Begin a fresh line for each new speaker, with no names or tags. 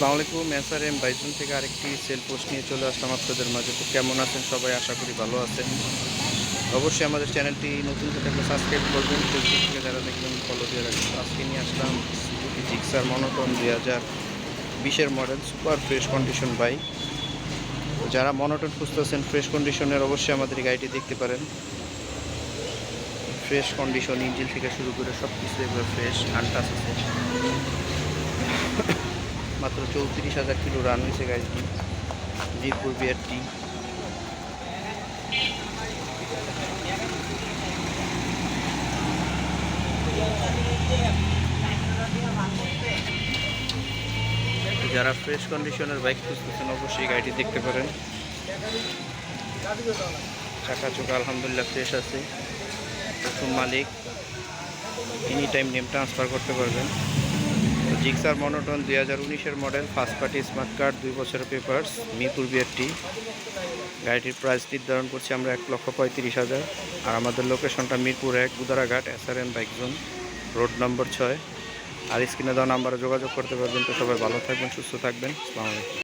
আসসালামু SR M Bizon থেকে আরেকটি সেল পোস্ট নিয়ে চলে আসলাম আপনাদের মাঝে। তো কেমন আছেন সবাই? আশা করি ভালো আছেন। অবশ্যই আমাদের চ্যানেলটি নতুন থেকে থাকলে সাবস্ক্রাইব করবেন। ফেসবুক থেকে যারা দেখবেন ফলো দিয়ে রাখবেন। আজকে নিয়ে আসলাম সুজুকি জিক্সার মনোটন দুই হাজার বিশের model super fresh condition bike যারা মনোটন খুঁজতেছেন ফ্রেশ কন্ডিশনের অবশ্যই আমাদের গাড়িটি দেখতে পারেন। ফ্রেশ কন্ডিশন ইঞ্জিন থেকে শুরু করে সব কিছু এগুলো ফ্রেশ আনটাস আছে। মাত্র চৌত্রিশ হাজার কিলো রান হয়েছে গাড়িটি মিরপুর বিআরটি যারা ফ্রেশ কন্ডিশনের বাইক খুঁজতেছেন, অবশ্যই গাড়িটি দেখতে পারেন। চাকা চোখা আলহামদুলিল্লাহ ফ্রেশ আছে। প্রথম মালিক এনি টাইম নেম ট্রান্সফার করতে পারবেন। জিক্সার মনোটন দুই হাজার উনিশের model, first party smart card, দুই বছরের পেপার্স, মিরপুর বিয়ারটি গাড়িটির প্রাইস নির্ধারণ করছি আমরা এক লক্ষ পঁয়ত্রিশ হাজার। আর আমাদের লোকেশনটা মিরপুর এক Gudaraghat S R N bike zone, road number ছয়। আর স্ক্রিনে দেওয়া নাম্বারে যোগাযোগ করতে পারবেন। তো সবাই ভালো থাকবেন, সুস্থ থাকবেন। আলাইকুম।